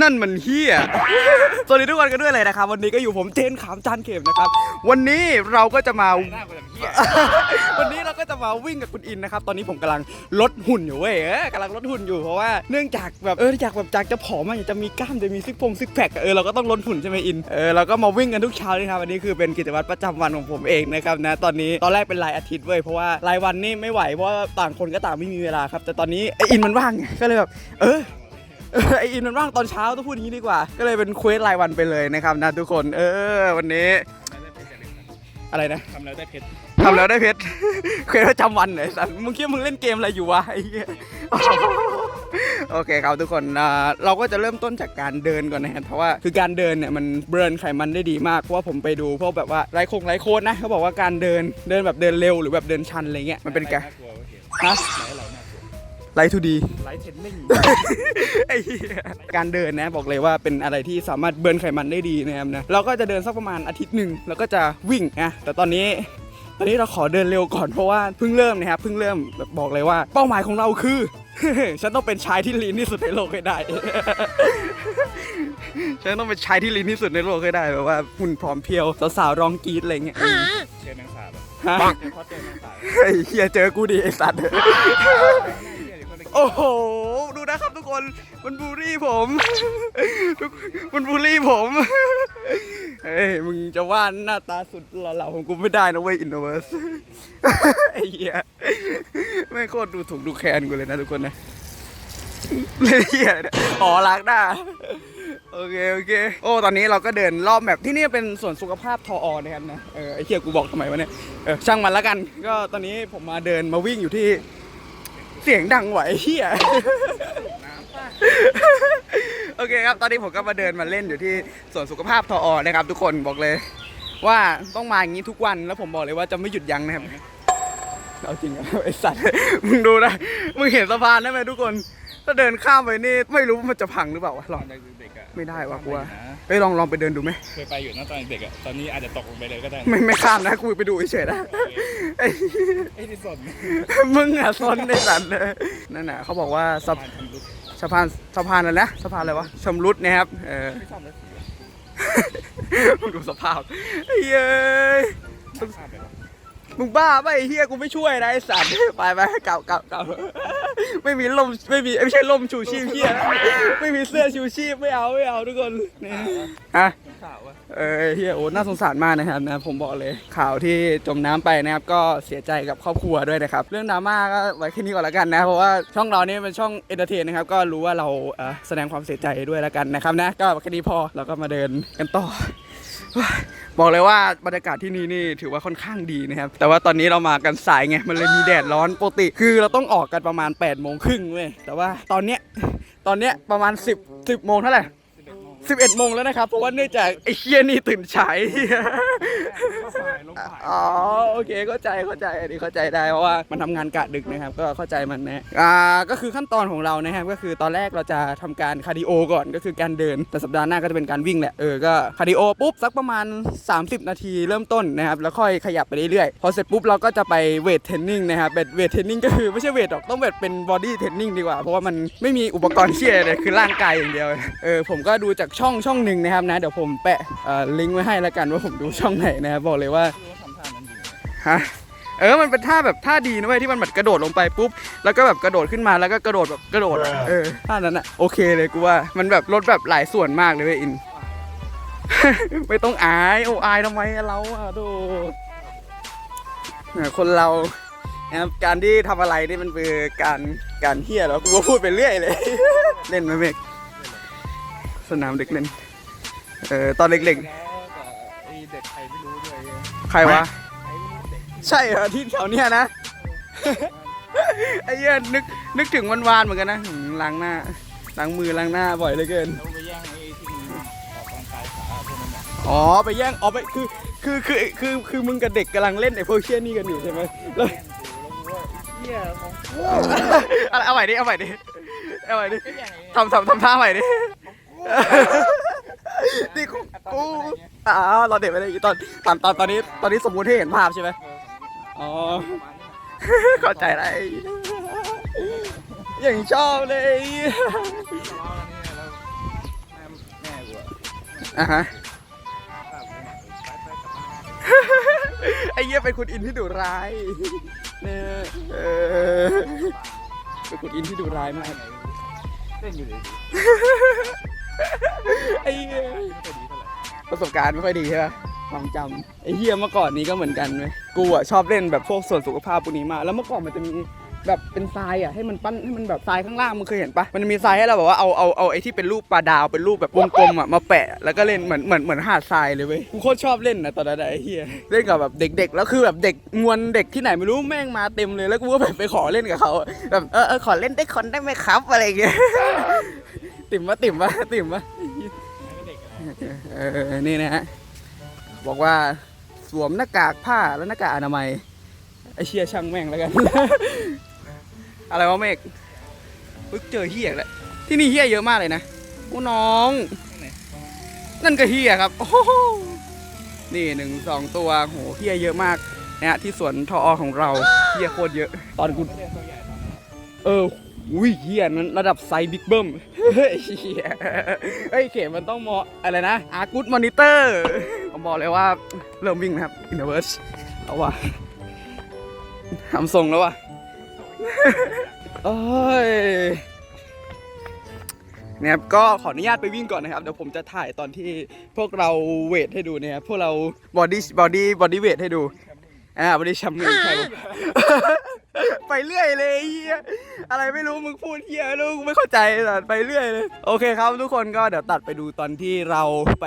นั่นมันเฮียสวัสดีทุกคนกันด้วยเลยนะครับ วันนี้ก็อยู่ผมเจนขามจานเข็มนะครับ วันนี้เราก็จะมา วันนี้เราก็จะมาวิ่งกับคุณอินนะครับ ตอนนี้ผมกำลังลดหุ่นอยู่เว้ยเออกำลังลดหุ่นอยู่เพราะว่าเนื่องจากแบบเอออยากแบบจากจะผอมอะอยากจะมีกล้ามจะมีซิกพงซิกแพคเออเราก็ต้องลดหุ่นใช่ไหมอินเออเราก็มาวิ่งกันทุกเช้าเลยครับอันนี้คือเป็นกิจวัตรประจำวันของผมเองนะครับนะตอนนี้ตอนแรกเป็นรายอาทิตย์เว้ยเพราะว่ารายวันนี่ไม่ไหวเพราะว่าต่างคนก็ต่างไม่มีเวลาครับ แต่ตอนนี้ไออินมันว่างไงก็เลยแบบเออ ไออินมันว่างตอนเช้าต้องพูดอย่างนี้ดีกว่า ก็เลยเป็นเควสรายวันไปเลยนะครับนะทุกคนเออวันนี้อะไรนะทำแล้วได้เพชรทำแล้วได้เพชรเควสประจำวันเหรอสันมึงคิดว่ามึงเล่นเกมอะไรอยู่วะไอ้เหี้ยโอเคครับทุกคนอ่าเราก็จะเริ่มต้นจากการเดินก่อนนะครับเพราะว่าคือการเดินเนี่ยมันเบิร์นไขมันได้ดีมากเพราะว่าผมไปดูพวกแบบว่าไลฟ์โคงไลฟ์โค้ดนะเขาบอกว่าการเดินเดินแบบเดินเร็วหรือแบบเดินชันอะไรเงี้ยมันเป็นการน่ากลัวเว้ยเห็นฮะ ไหนเราน่ากลัวไลฟ์ทูดี ไลท์เทนนิ่งไอ้เหี้ยการเดินนะบอกเลยว่าเป็นอะไรที่สามารถเบิร์นไขมันได้ดีนะครับนะเราก็จะเดินสักประมาณอาทิตย์หนึ่งแล้วก็จะวิ่งนะแต่ตอนนี้ตอนนี้เราขอเดินเร็วก่อนเพราะว่าเพิ่งเริ่มนะครับเพิ่งเริ่มแบบบอกเลยว่าเป้าหมายของเราคือ ฉันต้องเป็นชายที่ลีนที่สุดในโลกให้ได้ ฉันต้องเป็นชายที่ลีนที่สุดในโลกให้ได้แบบว่าหุ่นพร้อมเพรียวสาวๆร้องกรี๊ดอะไรเงี้ยเจอแมงสาบอะฮะเจอเพราะเจอแมงสาบไอ้เฮียเจอกูดิไอ้สัตว์ โอ้โห ดูนะครับทุกคน มันบูลลี่ผมทุกมันบูลลี่ผม เฮ้ย มึงจะว่าหน้าตาสุดหล่อๆของกูไม่ได้นะเว้ยอินโนเวอร์สไอ้เหี้ยไม่โคตรดูถูกดูแคลนกูเลยนะทุกคนนะเหี้ยเนี่ยอ๋อล้างหน้าโอเค โอเค โอ้ ตอนนี้เราก็เดินรอบแบบที่นี่เป็นสวนสุขภาพทออนะครับนะ เออไอ้เหี้ยกูบอกทำไมวะเนี่ย เออช่างมันแล้วกัน ก็ตอนนี้ผมมาเดินมาวิ่งอยู่ที่ เสียงดังไหวเฮียโอเคครับ ตอนนี้ผมก็มาเดินมาเล่นอยู่ที่สวนสุขภาพทออนะครับ ทุกคนบอกเลย ว่าต้องมาอย่างนี้ทุกวันแล้วผมบอกเลยว่าจะไม่หยุดยั้งนะครับเอาจริงอะไอสัตว์มึงดูนะมึงเห็นสะพานได้ไหมทุกคน ถ้าเดินข้ามไปนี่ไม่รู้ว่ามันจะพังหรือเปล่าวะลองตอนเด็กๆอะไม่ได้ว่ะกูว่านะเฮ้ยลองลองไปเดินดูไหมเคยไปอยู่นะตอนเด็กอะตอนนี้อาจจะตกลงไปเลยก็ได้ไม่ไม่ข้ามนะกูไปดูเฉยๆนะ ไอ้ไอ้ที่สนมึงอะซนในสัตว์เลยนั่นน่ะเขาบอกว่าสะผ่านทำรุดสะพานสะพานอะไรนะสะพานอะไรวะชำรุดนะครับเออไม่ชอบแล้วสีอะมึงดูสภาพไอ้เย้ยข้ามไปวะ มึงบ้าไปะไอ้เฮียกูไม่ช่วยนะไอ้สัตว์ไปไปเก่าเก่าเก่าไม่มีล่มไม่มีไม่ใช่ล่มชูชีพเฮียไม่มีเสื้อชูชีพไม่เอาไม่เอาทุกคนนี่ฮะ ข่าววะเออเฮียโอ้น่าสงสารมากนะครับนะผมบอกเลยข่าวที่จมน้ำไปนะครับก็เสียใจกับครอบครัวด้วยนะครับ เรื่องดราม่าก็ไว้แค่นี้ก่อนแล้วกันนะ เพราะว่าช่องเรานี่เป็นช่องเอนเตอร์เทนนะครับก็รู้ว่าเราเอ่อแสดงความเสียใจด้วยแล้วกันนะครับนะก็แค่นี้พอเราก็มาเดินกันต่อ บอกเลยว่าบรรยากาศที่นี่นี่ถือว่าค่อนข้างดีนะครับ แต่ว่าตอนนี้เรามากันสายไง มันเลยมีแดดร้อนปกติ คือเราต้องออกกันประมาณ8ปดโมงครึ่งเว้ย แต่ว่าตอนเนี้ย ตอนเนี้ยประมาณ 10 10โมงเท่าไหร่11โมงแล้วนะครับ เพราะว่าเนื่องจากไอ้เคียนี่ตื่นฉาย อ๋อโอเคเข้าใจเข้าใจอันนี้เข้าใจได้เพราะว่ามันทำงานกะดึกนะครับ ก็เข้าใจมันนะอ่าก็คือขั้นตอนของเรานะครับก็คือตอนแรกเราจะทำการคาร์ดิโอก่อนก็คือการเดิน แต่สัปดาห์หน้าก็จะเป็นการวิ่งแหละเออก็คาร์ดิโอปุ๊บสักประมาณ 30 นาทีเริ่มต้นนะครับแล้วค่อยขยับไปเรื่อยๆพอเสร็จปุ๊บเราก็จะไปเวทเทรนนิ่งนะครับเวทเวทเทรนนิ่งก็คือไม่ใช่เวทหรอกต้องแบบเป็นบอดี้เทรนนิ่งดีกว่าเพราะว่ามันไม่มีอุปกรณ์เชี่ยเลยคือร่างกายอย่างเดียวเออผมก็ดูจากช่องช่องหนึ่งนะครับนะเดี๋ยวผมแปะเอ่อลิงก์ไว้ให้แล้วกันว่าผมดูช่องไหนนะครับบอกเลยว่ารู้ว่าทำท่านั้นอยู่ฮะเออมันเป็นท่าแบบท่าดีนะเว้ยที่มันแบบกระโดดลงไปปุ๊บแล้วก็แบบกระโดดขึ้นมาแล้วก็กระโดดแบบกระโดดอะเออท่านั้นอะโอเคเลยกูว่ามันแบบลดแบบหลายส่วนมากเลยเว้ยอิน ไม่ต้องอายโอ้อายทำไมอะเราอะดูเนี่ยคนเรานะครับการที่ทำอะไรนี่มันคือการการเฮี้ยแล้วกูก็พูดไปเรื่อยเลย เล่นไหมเมกสนามเด็กเล่นเออตอนเล็กแล้วแต่ไอ้ เด็กใครไม่รู้ด้วยๆใครวะ ใครไม่รู้เด็กใช่เหรอที่แถวเนี้ยนะ ไอ้เหี้ยนึกนึกถึงวันวานๆเหมือนกันนะหืมล้างหน้าล้างมือล้างหน้าบ่อยเหลือเกิน แล้วไปแย่งไอ้ที่มันออกกำลังกายขาพวกนั้นน่ะอ๋อไปแย่งอ๋อไปคือคือคือคือคือมึงกับเด็กกำลังเล่นไอ้พวกเชี่ยนี่กันอยู่ใช่ไหมแล้วเหี้ยของอะไรเอาใหม่ดิเอาใหม่ดิเอาใหม่ดิก็อย่างนี้ทำทำทำท่าใหม่ดิ นี่กูกูอ๋อเราเด็กไปเลยตอนตอนตอนตอนนี้ตอนนี้สมมุติให้เห็นภาพใช่ไหมอ๋อเข้าใจแล้วไอ้อย่างชอบเลยอะฮะไอ้เหี้ยเป็นคุณอินที่ดุร้ายเนี่ยเออเป็นคุณอินที่ดุร้ายมากเล่นอยู่เลย ไอ้เหี้ยประสบการณ์ไม่ค่อยดีใช่ปะความจำไอ้เฮียเมื่อก่อนนี้ก็เหมือนกันเว้ยกูอะชอบเล่นแบบพวกส่วนสุขภาพพวกนี้มากแล้วเมื่อก่อนมันจะมีแบบเป็นทรายอะให้มันปั้นให้มันแบบทรายข้างล่างมึงเคยเห็นปะมันจะมีทรายให้เราแบบว่าเอาเอาเอาไอ้ที่เป็นรูปปลาดาวเป็นรูปแบบวงกลมอะมาแปะแล้วก็เล่นเหมือนเหมือนเหมือนหาดทรายเลยเว้ยกูโคตรชอบเล่นนะตอนนั้นอะไอ้เฮียเล่นกับแบบเด็กๆแล้วคือแบบเด็กมวลเด็กที่ไหนไม่รู้แม่งมาเต็มเลยแล้วกูก็แบบไปขอเล่นกับเขาแบบเออเออขอเล่นได้คอนได้ไหมครับอะไรอย่างเงี้ย ติ่มวะติ่มวะติ่มวะเออนี่นะฮะบอกว่าสวมหน้ากากผ้าและหน้ากากอนามัยไอเชียช่างแม่งแล้วกัน อะไรวะเมกปึ๊กเจอเฮียแล้วที่นี่เฮียเยอะมากเลยนะโอ้น้อง นั่นก็เฮียครับโอ้โหนี่หนึ่งสองตัวโหเฮียเยอะมากนะฮะที่สวนทออของเราเฮียโคตรเยอะ ตอนกูเออ อุ้ยเฮียนั้นระดับไซบิ๊กเบิ้มเฮ้ยเหี้ยเฮ้ยเข็มมันต้องมออะไรนะอากูดมอนิเตอร์ผมบอกเลยว่าเริ่มวิ่งนะครับอินเ v อร์สเอาว่ะทำทรงแล้วว่ะเอ้ยนี่ยครับก็ขออนุญาตไปวิ่งก่อนนะครับเดี๋ยวผมจะถ่ายตอนที่พวกเราเวทให้ดูเนี่ยครับพวกเราบอดี้บอดี้บอดี้เวทให้ดู อ่าบอดี้แชมป์หนึ่งใช่ปะไปเรื่อยเลยไอ้เฮียอะไรไม่รู้มึงพูดเฮียไม่รู้กูไม่เข้าใจแต่ไปเรื่อยเลย โอเคครับทุกคนก็เดี๋ยวตัดไปดูตอนที่เราไป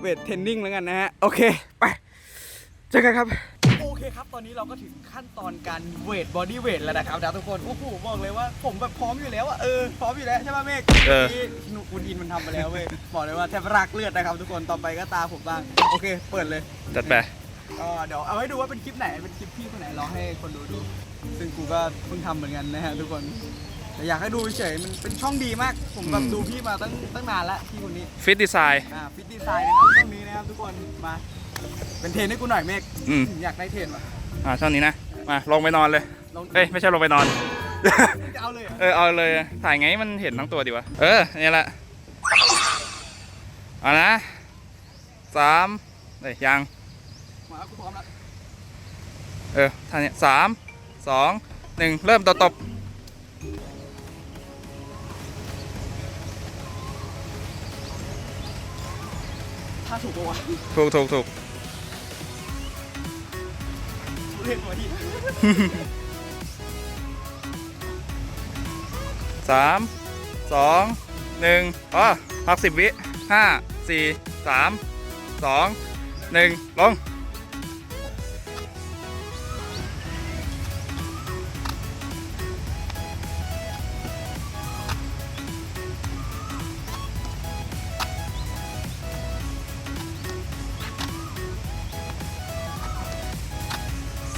เวทเทรนนิ่งแล้วกันนะฮะ โอเค ไป เจอกันครับโอเคครับ ตอนนี้เราก็ถึงขั้นตอนการเวทบอดี้เวทแล้วนะครับนะทุกคน โอ้โห บอกเลยว่าผมแบบพร้อมอยู่แล้วอะเออ พร้อมอยู่แล้วใช่ป่ะเมฆเออที่หนุคุณอินมันทำไปแล้วเว้ย บอกเลยว่าแทบรักเลือดนะครับทุกคน ต่อไปก็ตาผมบ้าง โอเค เปิดเลย จัดไป ก็เดี๋ยวเอาให้ดูว่าเป็นคลิปไหนเป็นคลิปพี่คนไหนลองให้คนดูดู ซึ่งกูก็เพิ่งทำเหมือนกันนะฮะทุกคนแต่อยากให้ดูเฉยมันเป็นช่องดีมากผมแบบอืม ดูพี่มาตั้งตั้งนานแล้วพี่คนนี้ฟิตดีไซน์ อ่าฟิตดีไซน์นะครับช่องนี้นะครับทุกคนมาเป็นเทรนให้กูหน่อยเมฆอืมถึงอยากได้เทรนว่ะอ่าเท่านี้นะ มาลงไปนอนเลย ลองเอ้ย ไม่ใช่ลงไปนอน จะเอาเลยเหรอเออ เอาเลย ถ่ายไงให้มันเห็นทั้งตัวดีวะ เออนี่แหละ เอานะสามเอ้ยยัง มากูพร้อมแล้วเออท่านี้สามสองหนึ่งเริ่มตัวตบถ้าถูกปะวะถูกถูกถูกเรียกมาที่สามสองหนึ่งอ๋อพักสิบวิห้าสี่สามสองหนึ่งลง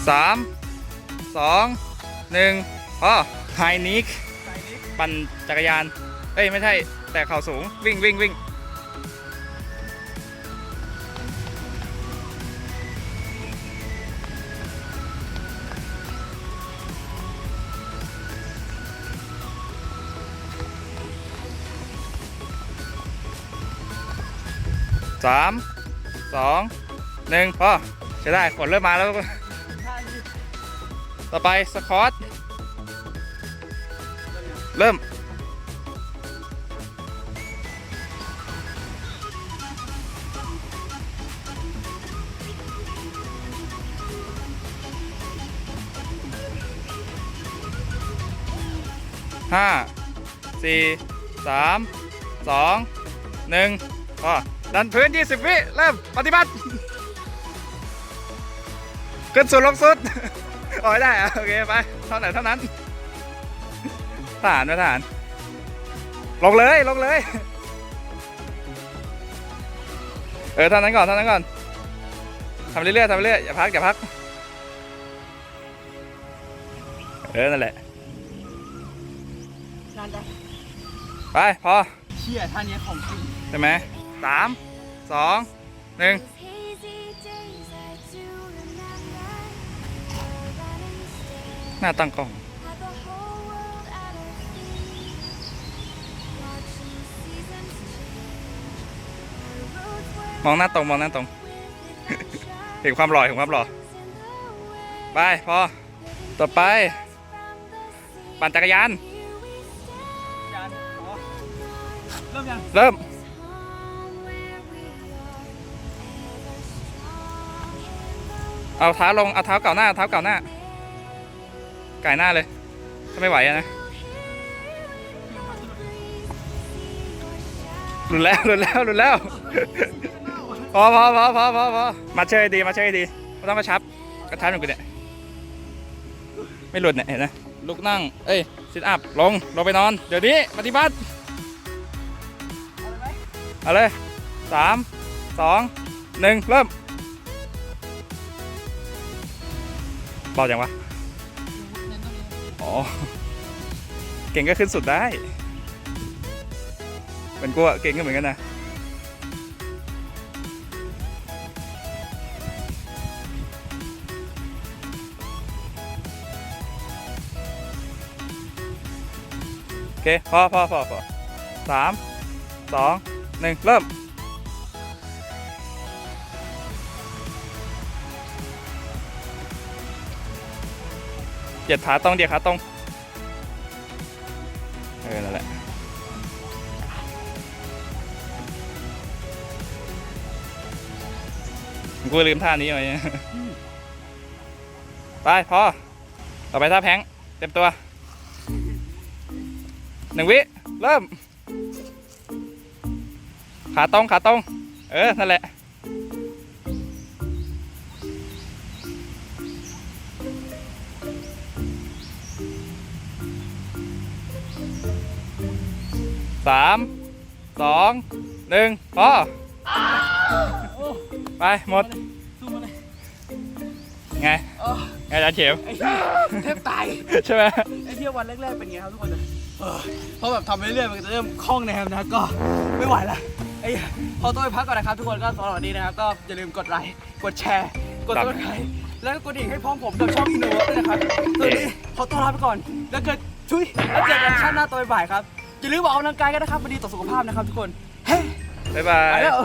สามสองหนึ่งอ๋อไฮนิกใจนี้ปั่นจักรยาน เอ้ย ไม่ใช่ แต่เข่าสูง วิ่งวิ่งวิ่งสามสองหนึ่งพอใช้ได้ฝนเริ่มมาแล้วท่านี้ ต่อไปสคอตเริ่ม ห้า สี่ สาม สอง หนึ่งพอดันพื้น 20 วิ เริ่ม ปฏิบัติ ขึ้นสุดลงสุด โอ้ยได้อะโอเคไปเท่าไหร่เท่านั้นทหารไม่ทหารลงเลยลงเลย เออเท่านั้นก่อนเท่านั้นก่อนทำเรื่อยๆทำเรื่อยๆอย่าพักอย่าพัก เออนั่นแหละนานจังไปพอเชี่ยท่านี้ของจริงใช่ไหมสามสองหนึ่ง หน้าตั้งกล้อง had the whole world at our feet. Watching seasons change. Our roads มองหน้าตรง มองหน้าตรง เห็นความหล่อเห็นความหล่อ ไป พอ ต่อไป ปั่นจักรยาน เริ่มยัง เริ่มเอาเท้าลง เอาเท้าเก่าหน้า เท้าเก่าหน้า ไก่หน้าเลย ถ้าไม่ไหวนะหลุดแล้วหลุดแล้วหลุดแล้วพอพอพอพอพอพอมาเชยดีมาเชยดีไม่ต้องมาชับกระทับอย่งกูเนี่ยไม่หลุดเนี่ยเห็นไหมลุกนั่ง เอ้ยซิทอัพลงลงไปนอน เดี๋ยวนี้ปฏิบัติเอาเลยสามสองหนึ่งเริ่มเบาจังวะ เก่งก็ขึ้นสุดได้เหมือนกูอะเก่งก็เหมือนกันนะโอเคพอพอพอพอสามสองหนึ่งเริ่ม ยียดขาตรงเหยียดขาตรงเออ นั่นแหละ กูลืมท่านี้ไว้ไปพอ ต่อไปท่าแพงเต็มตัว หนึ่งวิ เริ่ม ขาตรง ขาตรง เออ นั่นแหละ สามสองหนึ่งพอไปหมดสู้มาเลยไงโอ้ไงอาจารย์เฉมไอ้เหี้ยแทบตายใช่ไหมไอ้เที่ยววันแรกๆเป็นไงครับทุกคนเออเพราะแบบทำไปเรื่อยๆมันก็จะเริ่มคล่องนะครับนะก็ไม่ไหวละไอ้พอต้องไปพักก่อนนะครับทุกคนก็สำหรับวันนี้นะครับก็อย่าลืมกดไลค์กดแชร์ กดครับติดตามแล้วก็กดดิ่งให้พร้อมผมกับช่องอินโนด้วยนะครับส่วนนี้ขอต้อนรับไปก่อนแล้วเกิดชุยแล้วเจอกันชาติหน้าตอนบ่ายๆครับ อย่าลืมออกกำลังกายกันนะครับมันดีต่อสุขภาพนะครับทุกคน เฮ้บ๊ายบาไปยแล้ว